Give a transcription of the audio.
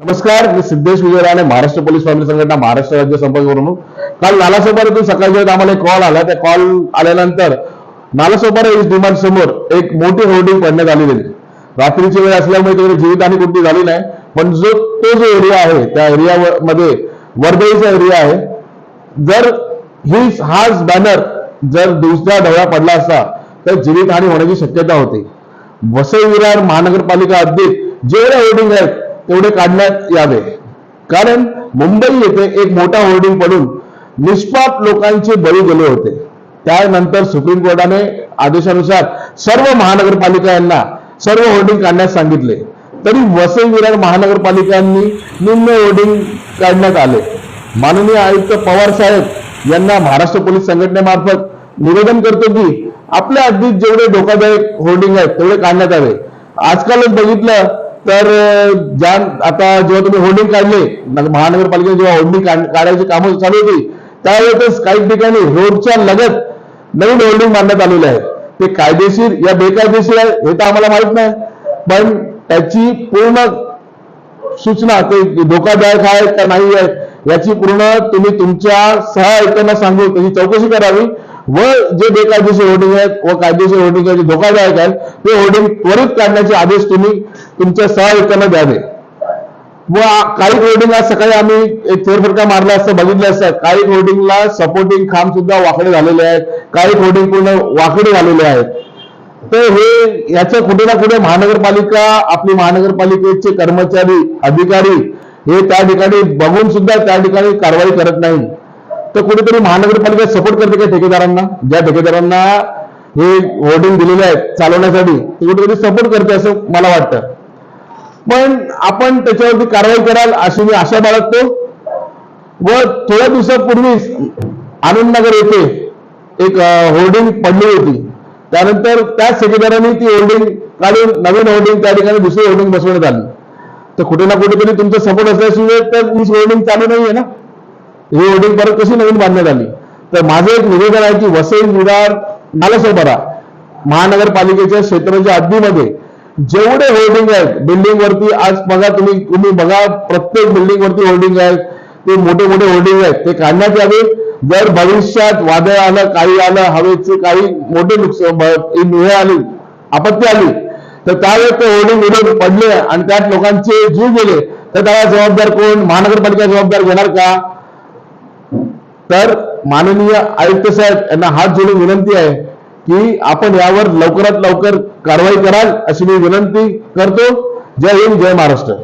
नमस्कार मी सिद्धेश विजयराणे महाराष्ट्र पोलीस स्वामी संघटना महाराष्ट्र राज्य संपर्क प्रमुख. काल नालासोपाऱ्यातून सकाळच्या वेळेत आम्हाला एक कॉल आला त्या कॉल आल्यानंतर नालासोपारा इस डिमांड समोर एक मोठी होर्डिंग पडण्यात आलेली आहे. रात्रीची वेळ असल्यामुळे तिकडे जीवितहानी कुठली झाली नाही पण जो तो जो एरिया आहे त्या एरिया मध्ये वर्दळीचा एरिया आहे. जर ही हाच बॅनर जर दुसऱ्या ढवळा पडला असता तर जीवितहानी होण्याची शक्यता होती. वसई विरार महानगरपालिका हद्दीत जेवढ्या होर्डिंग आहेत तेवढे काढण्यात यावे. कारण मुंबई येथे एक मोठा होर्डिंग पडून निष्पाप लोकांचे बळी गेले होते. त्यानंतर सुप्रीम कोर्टाने आदेशानुसार सर्व महानगरपालिका यांना सर्व होर्डिंग काढण्यास सांगितले. तरी वसई विरार महानगरपालिकांनी निम्न होर्डिंग काढण्यात आले. माननीय आयुक्त पवार साहेब यांना महाराष्ट्र पोलीस संघटनेमार्फत निवेदन करतो की आपल्या अगदी जेवढे धोकादायक होर्डिंग आहेत तेवढे काढण्यात आले आजकालच बघितलं तर ज्या आता जेव्हा तुम्ही होर्डिंग काढले महानगरपालिकेने जेव्हा होर्डिंग काढायची कामं चालू होती त्यावेळेस काही ठिकाणी रोडच्या लगत नवीन होर्डिंग बांधण्यात आलेले आहे ते कायदेशीर या बेकायदेशीर आहे हे तर आम्हाला माहीत नाही. पण त्याची पूर्ण सूचना ते धोकादायक आहे का नाही आहे याची पूर्ण तुम्ही तुमच्या सह आयुक्तांना सांगून त्याची चौकशी करावी. व जे बेकायदेशीर होर्डिंग आहेत व कायदेशीर होर्डिंग जे धोकादायक आहेत ते होर्डिंग त्वरित काढण्याचे आदेश तुम्ही तुमच्या सह द्यावे. व काही होर्डिंग आज सकाळी आम्ही एक फेरफटका मारला असतं बघितलं असतं. काही होर्डिंगला सपोर्टिंग खांब सुद्धा वाकडे झालेले आहेत. काही होर्डिंग पूर्ण वाकडे झालेले आहेत. तर हे याचं कुठे ना कुठे महानगरपालिका आपली महानगरपालिकेचे कर्मचारी अधिकारी हे त्या ठिकाणी बघून सुद्धा त्या ठिकाणी कारवाई करत नाही तर कुठेतरी महानगरपालिका सपोर्ट करते का ठेकेदारांना? ज्या ठेकेदारांना हे होर्डिंग दिलेले आहेत चालवण्यासाठी ते कुठेतरी सपोर्ट करते असं मला वाटतं. पण आपण त्याच्यावरती कारवाई कराल अशी मी आशा बाळगतो. व थोड्या दिवसापूर्वीच आनंदनगर येथे एक होर्डिंग पडली होती. त्यानंतर त्याच ठेकेदारांनी ती होर्डिंग काढून नवीन होर्डिंग त्या ठिकाणी दुसरी होर्डिंग बसवण्यात आली. तर कुठे ना कुठेतरी तुमचा सपोर्ट असल्याशिवाय तर ही होर्डिंग चालू नाहीये ना? ही होर्डिंग परत कशी नवीन बांधण्यात आली? तर माझं एक निवेदन आहे की वसई विरार नालासोपारा महानगरपालिकेच्या क्षेत्राच्या हद्दीमध्ये जेवढे होर्डिंग आहेत बिल्डिंग वरती आज बघा तुम्ही तुम्ही बघा प्रत्येक बिल्डिंग वरती होर्डिंग आहेत. ते मोठे मोठे होर्डिंग आहेत. ते काढण्यात यावे. जर भविष्यात वादळ आलं काही आलं हवेचे काही मोठे नुकसान हे आली आपत्ती आली तर त्यावेळेस ते होर्डिंग विरोध पडले आणि त्यात लोकांचे जीव गेले. तर त्याला जबाबदार कोण? महानगरपालिका जबाबदार घेणार का? तर माननीय आयुक्त साहेब यांना हात जोडून विनंती आहे की आपण यावर लवकरात लवकर कारवाई कराल अशी मी विनंती करतो. जय हिंद जय महाराष्ट्र.